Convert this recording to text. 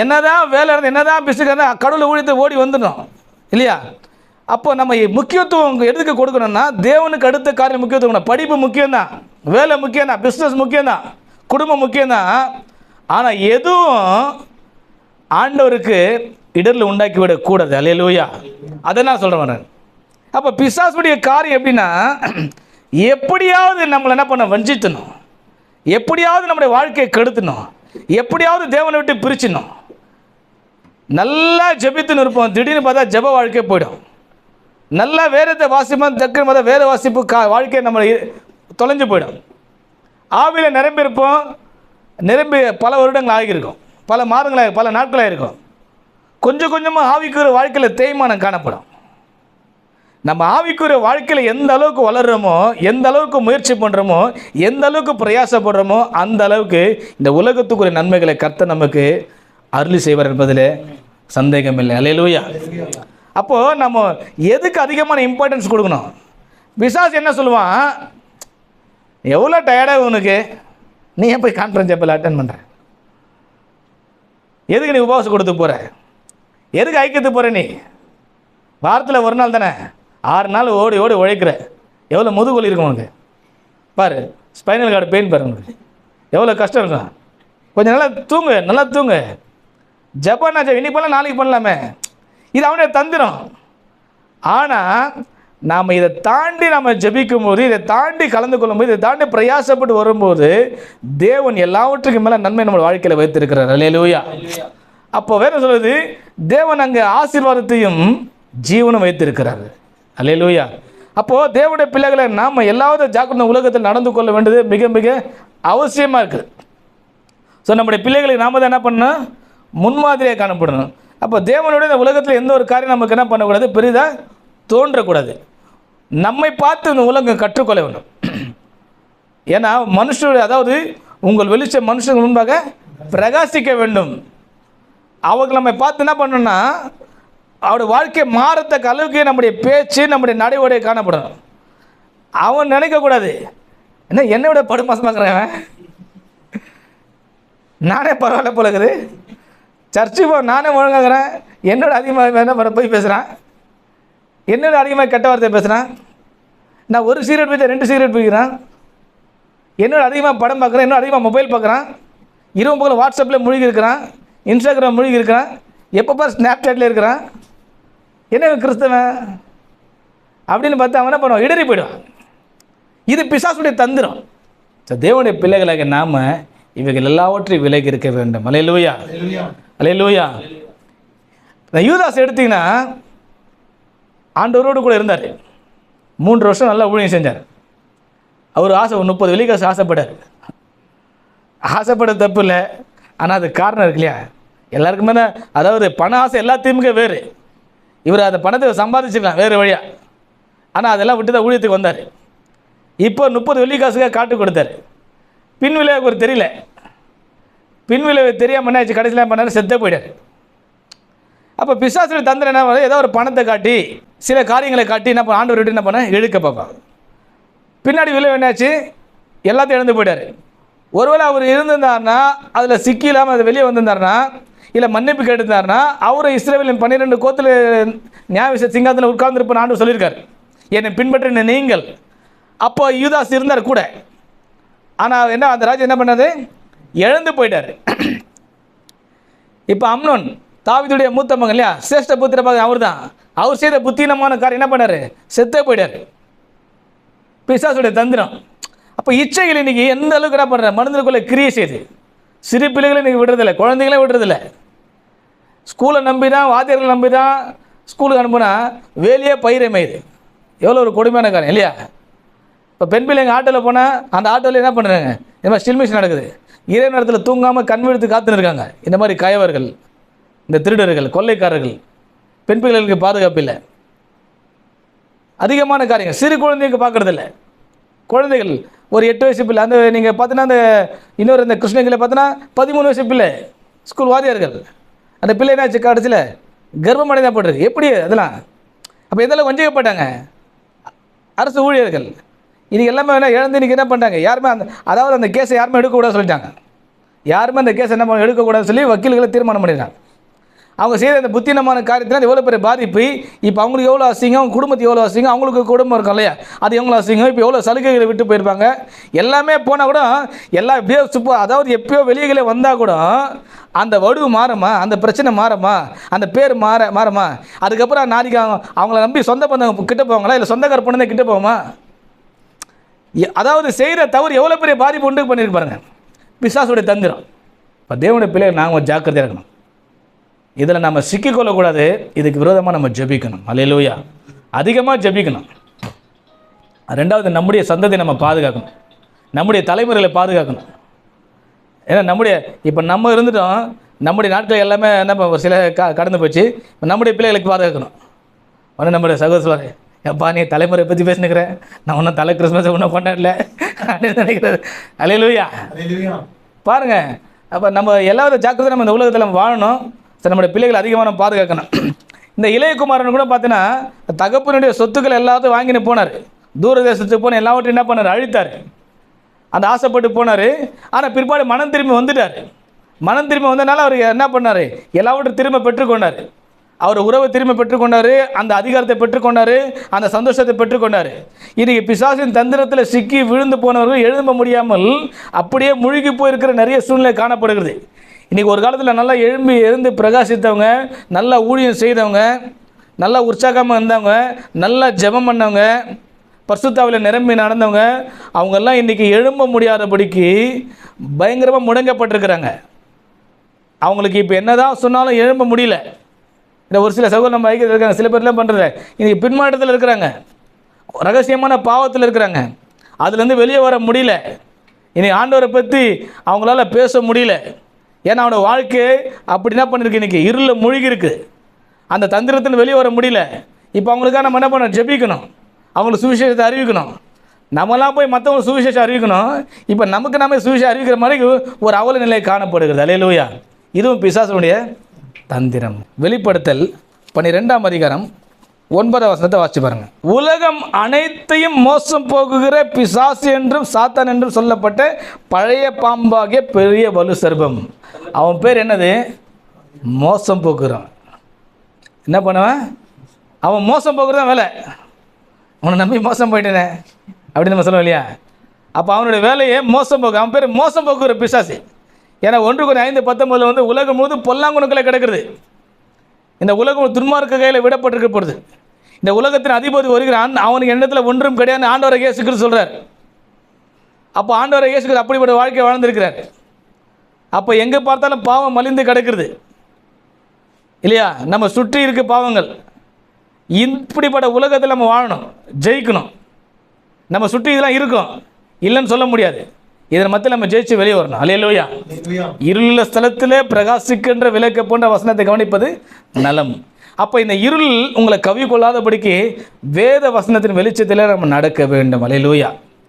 என்னதான் வேலை இருந்து என்னதான் பிசுக்கு இருந்தால் கடவுளை ஊழியத்தை ஓடி வந்துடணும். இல்லையா? அப்போ நம்ம முக்கியத்துவம் எதுக்கு கொடுக்கணும்னா தேவனுக்கு அடுத்த காரியம் முக்கியத்துவம் படிப்பு முக்கியம்தான் வேலை முக்கியம்தான் பிஸ்னஸ் முக்கியம்தான் குடும்பம் முக்கியம்தான். ஆனால் எதுவும் ஆண்டவருக்கு இடரில் உண்டாக்கி விடக்கூடாது அலையலூயா அதை நான் சொல்கிறேன் நான் அப்போ பிசாசுடைய காரியம் எப்படின்னா எப்படியாவது நம்மளை என்ன பண்ண வஞ்சித்தணும். எப்படியாவது நம்முடைய வாழ்க்கையை கெடுத்தணும். எப்படியாவது தேவனை விட்டு பிரிச்சிடணும். நல்லா ஜெபித்துன்னு இருப்போம். திடீர்னு பார்த்தா ஜெப வாழ்க்கை போயிடும். நல்லா வேதத்தை வாசிப்போம். தக்குன்னு பார்த்தா வேத வாசிப்பு கா வாழ்க்கை நம்ம தொலைஞ்சு போயிடும். ஆவியில் நிரம்பியிருப்போம். நிரம்பி பல வருடங்கள் ஆகியிருக்கும். பல மாதங்களாக பல நாட்களாக இருக்கும் கொஞ்சம் கொஞ்சமாக ஆவிக்குரிய வாழ்க்கையில் தேய்மானம் காணப்படும். நம்ம ஆவிக்குரிய வாழ்க்கையில் எந்த அளவுக்கு வளர்கிறோமோ எந்த அளவுக்கு முயற்சி பண்ணுறோமோ எந்த அளவுக்கு பிரயாசப்படுறோமோ அந்த அளவுக்கு இந்த உலகத்துக்குரிய நன்மைகளை கற்று நமக்கு அருளி செய்வார் என்பதில் சந்தேகம் இல்லை அலையலூயா அப்போது நம்ம எதுக்கு அதிகமான இம்பார்ட்டன்ஸ் கொடுக்கணும்? பிசாஸ் என்ன சொல்லுவான்? எவ்வளோ டயர்டாக உனக்கு? நீ ஏன் போய் கான்ஃபரன்ஸ் எப்போ அட்டன் பண்ணுற எதுக்கு நீ உபவாசம் கொடுத்து போகிற எதுக்கு ஐக்கியத்துக்கு போகிற நீ? வாரத்தில் ஒரு நாள் தானே? ஆறு நாள் ஓடி ஓடி உழைக்கிற. எவ்வளோ முதுகொலி இருக்கும் உனக்கு? பாரு ஸ்பைனல் கார்டு பெயின் பாரு உனக்கு. எவ்வளோ கஷ்டம் இருக்கும்? கொஞ்சம் நல்லா தூங்கு நல்லா தூங்கு. ஜப்பான் ஜெபம் இன்னைக்கு பண்ணலாம் நாளைக்கு பண்ணலாமே. இது அவனுடைய தந்திரம். ஆனால் நாம் இதை தாண்டி நம்ம ஜபிக்கும் போது இதை தாண்டி கலந்து கொள்ளும்போது இதை தாண்டி பிரயாசப்பட்டு வரும்போது தேவன் எல்லாவற்றுக்கும் மேலே நன்மை நம்ம வாழ்க்கையில் வைத்திருக்கிறார். அல்லேலூயா அப்போ வேற சொல்லுது தேவன் அங்கே ஆசீர்வாதத்தையும் ஜீவனும் வைத்திருக்கிறார். அல்லேலூயா அப்போது தேவனுடைய பிள்ளைகளை நாம் எல்லாவது ஜாக்கிரத உலகத்தில் நடந்து கொள்ள வேண்டியது மிக மிக அவசியமாக இருக்குது. ஸோ நம்முடைய பிள்ளைகளுக்கு நாம் தான் என்ன பண்ணணும்? முன்மாதிரியாக காணப்படணும். அப்போ தேவனுடைய இந்த உலகத்தில் எந்த ஒரு காரியம் நமக்கு என்ன பண்ணக்கூடாது? பெரிதாக தோன்றக்கூடாது. நம்மை பார்த்து இந்த உலகம் கற்றுக்கொள்ள வேண்டும். ஏன்னா மனுஷனுடைய அதாவது உங்கள் வெளிச்ச மனுஷங்க முன்பாக பிரகாசிக்க வேண்டும். அவங்க நம்மை பார்த்து என்ன பண்ணணும்னா அவருடைய வாழ்க்கை மாறத்தக்க அளவுக்கு நம்முடைய பேச்சு நம்முடைய நடைமுறை காணப்படணும். அவன் நினைக்கக்கூடாது. என்ன என்னை விட படுமாசமாக்குறவன் நானே பரவாயில்ல போல சர்ச்சு போ நானே ஒழுங்காகிறேன். என்னோட அதிகமாக வேணால் போய் பேசுகிறான் என்னோட அதிகமாக கெட்ட வார்த்தை பேசுகிறான் நான் ஒரு சிகரெட் போய் ரெண்டு சிகரெட் போய்க்கிறான். என்னோட அதிகமாக படம் பார்க்குறேன் இன்னும் அதிகமாக மொபைல் பார்க்குறான். இரவு பக்கம் வாட்ஸ்அப்பில் மூழ்கி இருக்கிறான். இன்ஸ்டாகிராம் மூழ்கி இருக்கிறான். எப்போ பார் ஸ்னாப்சாட்டில் இருக்கிறான். என்ன கிறிஸ்தவன். அப்படின்னு பார்த்து அவன் என்ன பண்ணுவான்? இடறி போயிடுவான். இது பிசாசுடைய தந்திரம். ஸோ தேவனுடைய பிள்ளைகளாக நாம் இவைகள் எல்லாவற்றையும் விலகி இருக்க வேண்டும். அலையலூயா அலையலூயா இந்த யூதாஸ் எடுத்தீங்கன்னா ஆண்டவரோடு கூட இருந்தார். மூன்று வருஷம் நல்லா ஊழியம் செஞ்சார். அவர் ஆசை ஒரு முப்பது வெள்ளிக்காசு ஆசைப்பட்டார். ஆசைப்பட தப்பு இல்லை. ஆனால் அது காரணம் இருக்கு இல்லையா? எல்லாருக்குமே தான் அதாவது பண ஆசை எல்லாத்தையுமே வேறு. இவர் அந்த பணத்தை சம்பாதிச்சிருக்கலாம் வேறு வழியாக ஆனால் அதெல்லாம் விட்டு தான் ஊழியத்துக்கு வந்தார். இப்போ முப்பது வெள்ளிக்காசுக்காக காட்டு கொடுத்தாரு. பின் விளைவு ஒரு தெரியல. பின் விளைவு தெரியாமல் என்ன ஆச்சு கடைசியில் பண்ணார் பண்ணாரு? செத்தே போயிட்டார். அப்போ பிசாசில் தந்திரம் என்ன பண்ணுது? ஏதோ ஒரு பணத்தை காட்டி சில காரியங்களை காட்டி என்ன பண்ண ஆண்டவர் விட்டு என்ன பண்ண இழுக்க பார்ப்பான் பின்னாடி விளைவு என்னாச்சு எல்லாத்தையும் இழந்து போயிட்டார். ஒருவேளை அவர் இருந்திருந்தார்னா அதில் சிக்கி இல்லாமல் அது வெளியே வந்திருந்தாருன்னா இல்லை மன்னிப்பு கேட்டிருந்தாருன்னா அவரை இஸ்ரேலின் பன்னிரெண்டு கோத்தில் நியாய சிங்காத்தில் உட்கார்ந்துருப்பேன் ஆண்டு சொல்லியிருக்காரு. என்னை பின்பற்றின நீங்கள் அப்போ யூதாஸ் இருந்தார் கூட. ஆனால் என்ன அந்த ராஜா என்ன பண்ணாது இழந்து போயிட்டார். இப்போ அம்னோன் தாவிதுடைய மூத்த மகன் இல்லையா? சிரேஷ்ட புத்திர மகன் அவர் தான் அவர் செய்த புத்தீனமான காரியம் என்ன பண்ணார்? செத்தே போயிட்டார். பிசாசுடைய தந்திரம். அப்போ இச்சைகள் இன்னைக்கு எந்த அளவுக்கு என்ன பண்ணுற மனிதனுக்குள்ளே கிரியை செய்யுது. சிறு பிள்ளைகளை இன்றைக்கி விடுறதில்ல. குழந்தைங்களே விடுறதில்ல. ஸ்கூலை நம்பி தான் வாத்தியர்களை நம்பி தான் ஸ்கூலுக்கு அனுப்புனா வேலையே பயிரமையுது எவ்வளோ ஒரு கொடுமையான காரியம் இல்லையா? இப்போ பெண் பிள்ளைங்க ஆட்டோவில் போனால் அந்த ஆட்டோவில் என்ன பண்ணுறாங்க இந்த மாதிரி ஸ்டில் மிஷின் நடக்குது. இரவு நேரத்தில் தூங்காமல் கண் விழுத்து காத்துன்னு இருக்காங்க இந்த மாதிரி கயவர்கள் இந்த திருடர்கள் கொள்ளைக்காரர்கள் பெண் பிள்ளைகளுக்கு பாதுகாப்பு இல்லை. அதிகமான காரியங்கள். சிறு குழந்தைங்க பார்க்குறதில்ல குழந்தைகள் ஒரு எட்டு வயசு பிள்ளை அந்த நீங்கள் பார்த்தீங்கன்னா அந்த இன்னொரு இந்த கிருஷ்ணகிரியில் பார்த்தீங்கன்னா பதிமூணு வயசு பிள்ளை ஸ்கூல் வாரியார்கள் அந்த பிள்ளை என்னாச்சு கடைசியில் கர்ப்பமடை தான் எப்படி அதெல்லாம்? அப்போ எதெல்லாம் வஞ்சிக்கப்பட்டாங்க? அரசு ஊழியர்கள். இன்றைக்கி எல்லாமே வேணால் இழந்து இன்றைக்கி என்ன பண்ணிட்டாங்க? யாருமே அந்த அதாவது அந்த கேஸை யாருமே எடுக்கக்கூடாது சொல்லிட்டாங்க. யாருமே அந்த கேஸ் என்ன பண்ண எடுக்கக்கூடாதுன்னு சொல்லி வக்கீல்களை தீர்மானம் பண்ணிடுறாங்க அவங்க செய்த அந்த புத்தினமான காரியத்தினால் எவ்வளோ பெரிய பாதிப்பு? இப்போ அவங்களுக்கு எவ்வளோ அசிங்கம்? அவங்க குடும்பத்துக்கு எவ்வளோ அசிங்கம்? அவங்களுக்கு குடும்பம் இருக்கும் இல்லையா? அது எவ்வளோ அசிங்கம்? இப்போ எவ்வளோ சலுகைகளை விட்டு போயிருப்பாங்க? எல்லாமே போனால் கூட எல்லாம் எப்படியோ சுப்போ அதாவது எப்பயோ வெளியே வந்தால் கூட அந்த வடுவு மாறுமா? அந்த பிரச்சனை மாறுமா? அந்த பேர் மாற மாறுமா? அதுக்கப்புறம் நாளைக்கு அவங்க அவங்கள நம்பி சொந்த பந்தம் கிட்ட போவாங்களா? இல்லை சொந்தக்கார பொண்ணு தான் கிட்ட போகுமா? அதாவது செய்கிற தவறு எவ்வளோ பெரிய பாதிப்பு உண்டு பண்ணியிருப்பாருங்க பிசாசுடைய தந்திரம். இப்போ தேவனுடைய பிள்ளைகள் நாங்கள் ஜாக்கிரதையாக இருக்கணும். இதில் நம்ம சிக்கிக்கொள்ளக்கூடாது இதுக்கு விரோதமாக நம்ம ஜெபிக்கணும். அல்லேலூயா. அதிகமாக ஜெபிக்கணும். ரெண்டாவது நம்முடைய சந்ததியை நம்ம பாதுகாக்கணும். நம்முடைய தலைமுறைகளை பாதுகாக்கணும். ஏன்னா நம்முடைய இப்போ நம்ம இருந்துட்டோம். நம்முடைய நாட்கள் எல்லாமே என்ன ஒரு சில க கடந்து போச்சு. நம்முடைய பிள்ளைகளுக்கு பாதுகாக்கணும். ஒன்று நம்முடைய சகோதரர் எப்பா நீ தலைமுறை பற்றி பேசினுக்கிறேன் நான் ஒன்றும் தலை கிறிஸ்மஸ் ஒன்றும் கொண்டாடல. அப்படின்னு நினைக்கிறது. அலையிலூயா பாருங்க. அப்போ நம்ம எல்லாரும் ஜாக்கிரதை நம்ம இந்த உலகத்தில் நம்ம வாழணும். சரி நம்முடைய பிள்ளைகளை அதிகமாக நம்ம பாதுகாக்கணும். இந்த இளையகுமாரன் கூட பார்த்தீங்கன்னா தகப்பனுடைய சொத்துக்கள் எல்லாத்தையும் வாங்கின்னு போனார். தூரதேசத்துக்கு போன எல்லாவற்றையும் என்ன பண்ணார்? அழித்தார். அந்த ஆசைப்பட்டு போனார். ஆனால் பிற்பாடு மனம் திரும்பி வந்துட்டார். மனம் திரும்பி வந்தனால அவர் என்ன பண்ணார்? எல்லாவற்றையும் திரும்ப பெற்றுக்கொண்டார். அவர் உறவை திரும்ப பெற்றுக்கொண்டார் அந்த அதிகாரத்தை பெற்றுக்கொண்டார் அந்த சந்தோஷத்தை பெற்றுக்கொண்டார். இன்றைக்கு பிசாசின் தந்திரத்தில் சிக்கி விழுந்து போனவர்கள் எழும்ப முடியாமல் அப்படியே முழுகி போயிருக்கிற நிறைய சூழ்நிலை காணப்படுகிறது. இன்றைக்கி ஒரு காலத்தில் நல்லா எழும்பி எழுந்து பிரகாசித்தவங்க நல்லா ஊழியம் செய்தவங்க நல்லா உற்சாகமாக இருந்தவங்க நல்லா ஜெபம் பண்ணவங்க பர்சுத்தாவில் நிரம்பி நடந்தவங்க அவங்கெல்லாம் இன்றைக்கி எழும்ப முடியாதபடிக்கு பயங்கரமாக முடங்கப்பட்டிருக்கிறாங்க. அவங்களுக்கு இப்போ என்ன தான் சொன்னாலும் எழும்ப முடியல. இந்த ஒரு சில சகோதரர் நம்ம ஐக்கியத்தில் இருக்காங்க சில பேர்லாம் பண்ணுறது இன்றைக்கி பின்மாற்றத்தில் இருக்கிறாங்க. ரகசியமான பாவத்தில் இருக்கிறாங்க. அதுலேருந்து வெளியே வர முடியல. இனி ஆண்டவரை பற்றி அவங்களால பேச முடியல. ஏன்னா அவனோட வாழ்க்கை அப்படி என்ன பண்ணிருக்கு இன்றைக்கி இருளில் மூழ்கிருக்கு. அந்த தந்திரத்தில் வெளியே வர முடியல. இப்போ அவங்களுக்காக நம்ம என்ன பண்ணணும்? ஜெபிக்கணும். அவங்களுக்கு சுவிசேஷத்தை அறிவிக்கணும். நம்மலாம் போய் மற்றவங்க சுவிசேஷம் அறிவிக்கணும். இப்போ நமக்கு நாமே சுவிசேஷம் அறிவிக்கிற மாதிரி ஒரு அவல நிலை காணப்படுகிறது. அலையலூயா இதுவும் பிசாசனுடைய தந்திரம். வெளிப்படுத்தல் பன்னிரெண்டாம் அதிகாரம் ஒன்பதாம் வசனத்தை வாசிச்சு பாருங்க. உலகம் அனைத்தையும் மோசம் போகுகிற பிசாசு என்றும் சாத்தான் என்றும் சொல்லப்பட்ட பழைய பாம்பாகிய பெரிய வலு சர்பம். அவன் பேர் என்னது? மோசம் போக்குறான் என்ன பண்ணுவேன்? அவன் மோசம் போக்குறதான் வேலை. உன்னை நம்பி மோசம் போயிட்டேனே. அப்படின்னு நம்ம சொல்லுவோம் இல்லையா? அப்போ அவனுடைய வேலையே மோசம் போக்கு. அவன் பேர் மோசம் போக்குற பிசாசு. ஏன்னா ஒன்று கொஞ்சம் ஐந்து பத்தொம்பதில் வந்து உலகம் முழுது பொல்லாங்குணுக்களை கிடக்கிறது. இந்த உலகம் துன்மார்க்க கையில் விடப்பட்டிருக்கப்படுது இந்த உலகத்தின் அதிபதி வருகிறான் அவனுக்கு எண்ணத்தில் ஒன்றும் கிடையாது ஆண்டவரை இயேசுக்கிறது சொல்கிறார் அப்போ ஆண்டவரை இயேசுக்கிறது அப்படிப்பட்ட வாழ்க்கை வாழ்ந்திருக்கிறார். அப்போ எங்கே பார்த்தாலும் பாவம் மலிந்து கிடக்கிறது. இல்லையா? நம்ம சுற்றி இருக்க பாவங்கள். இப்படிப்பட்ட உலகத்தில் நம்ம வாழணும் ஜெயிக்கணும். நம்ம சுற்றி இதெல்லாம் இருக்கும். இல்லைன்னு சொல்ல முடியாது. இதன் மத்தியில் நம்ம ஜெயிச்சு வெளியே வரணும். அலையலோயா இருள ஸ்தலத்திலே பிரகாசிக்கின்ற விளக்க போன்ற வசனத்தை கவனிப்பது நலம். அப்போ இந்த இருள் உங்களை கவி கொள்ளாதபடிக்கு வேத வசனத்தின் வெளிச்சத்தில் நம்ம நடக்க வேண்டும். அலையலோயா